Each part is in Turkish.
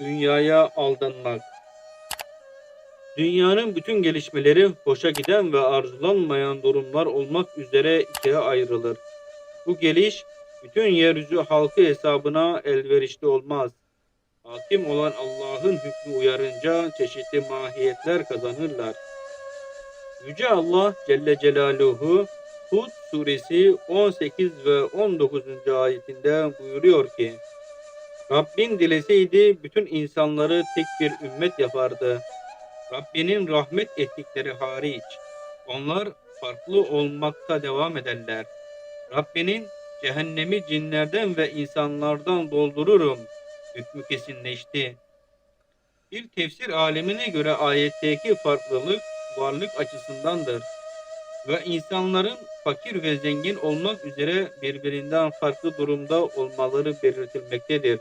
Dünyaya aldanmak. Dünyanın bütün gelişmeleri hoşa giden ve arzulanmayan durumlar olmak üzere ikiye ayrılır. Bu geliş bütün yeryüzü halkı hesabına elverişli olmaz. Hakim olan Allah'ın hükmü uyarınca çeşitli mahiyetler kazanırlar. Yüce Allah Celle Celaluhu Hud suresi 18 ve 19. ayetinde buyuruyor ki Rabbin dileseydi bütün insanları tek bir ümmet yapardı. Rabbinin rahmet ettikleri hariç. Onlar farklı olmakta devam ederler. Rabbinin cehennemi cinlerden ve insanlardan doldururum. Hükmü kesinleşti. Bir tefsir alemine göre ayetteki farklılık varlık açısındandır. Ve insanların fakir ve zengin olmak üzere birbirinden farklı durumda olmaları belirtilmektedir.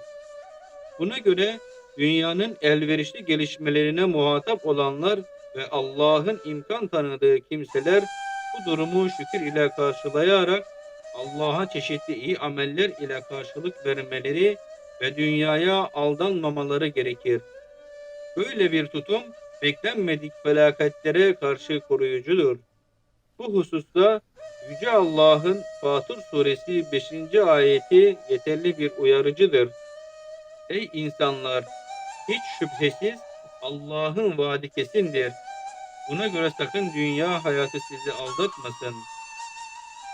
Buna göre dünyanın elverişli gelişmelerine muhatap olanlar ve Allah'ın imkan tanıdığı kimseler bu durumu şükür ile karşılayarak Allah'a çeşitli iyi ameller ile karşılık vermeleri ve dünyaya aldanmamaları gerekir. Böyle bir tutum beklenmedik felaketlere karşı koruyucudur. Bu hususta Yüce Allah'ın Fatır suresi 5. ayeti yeterli bir uyarıcıdır. Ey insanlar! Hiç şüphesiz Allah'ın vaadi kesindir. Buna göre sakın dünya hayatı sizi aldatmasın.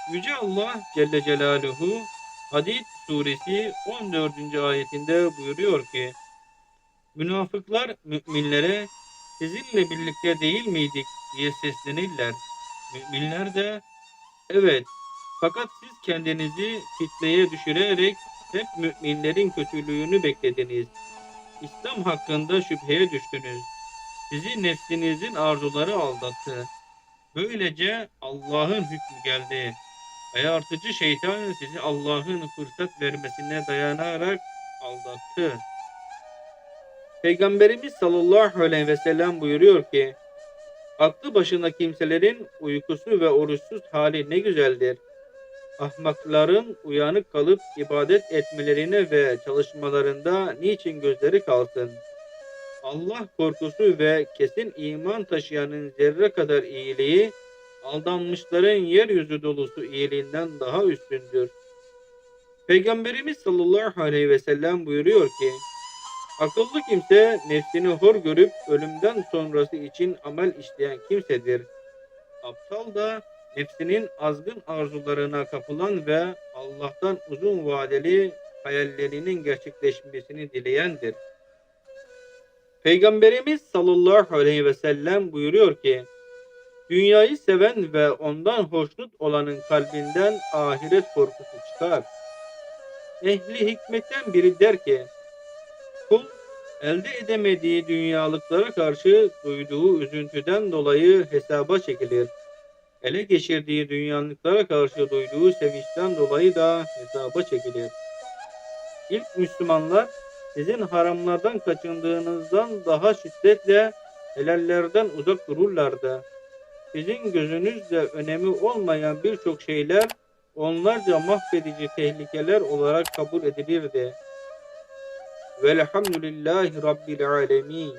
Yüce Allah Celle Celaluhu Hadid suresi 14. ayetinde buyuruyor ki Münafıklar müminlere sizinle birlikte değil miydik diye seslenirler. Müminler de evet fakat siz kendinizi fitneye düşürerek hep müminlerin kötülüğünü beklediniz. İslam hakkında şüpheye düştünüz. Sizi nefsinizin arzuları aldattı. Böylece Allah'ın hükmü geldi. Ayartıcı şeytan sizi Allah'ın fırsat vermesine dayanarak aldattı. Peygamberimiz sallallahu aleyhi ve sellem buyuruyor ki, Aklı başında kimselerin uykusu ve oruçsuz hali ne güzeldir. Ahmakların uyanık kalıp ibadet etmelerine ve çalışmalarında niçin gözleri kalsın? Allah korkusu ve kesin iman taşıyanın zerre kadar iyiliği, aldanmışların yeryüzü dolusu iyiliğinden daha üstündür. Peygamberimiz sallallahu aleyhi ve sellem buyuruyor ki, Akıllı kimse nefsini hor görüp ölümden sonrası için amel işleyen kimsedir. Aptal da nefsinin azgın arzularına kapılan ve Allah'tan uzun vadeli hayallerinin gerçekleşmesini dileyendir. Peygamberimiz sallallahu aleyhi ve sellem buyuruyor ki, Dünyayı seven ve ondan hoşnut olanın kalbinden ahiret korkusu çıkar. Ehli hikmetten biri der ki, Kul elde edemediği dünyalıklara karşı duyduğu üzüntüden dolayı hesaba çekilir. Ele geçirdiği dünyalıklara karşı duyduğu sevinçten dolayı da hesaba çekilir. İlk Müslümanlar sizin haramlardan kaçındığınızdan daha şiddetle helallerden uzak dururlardı. Sizin gözünüzde önemi olmayan birçok şeyler onlarca mahvedici tehlikeler olarak kabul edilirdi. Velhamdülillahi Rabbil alemin.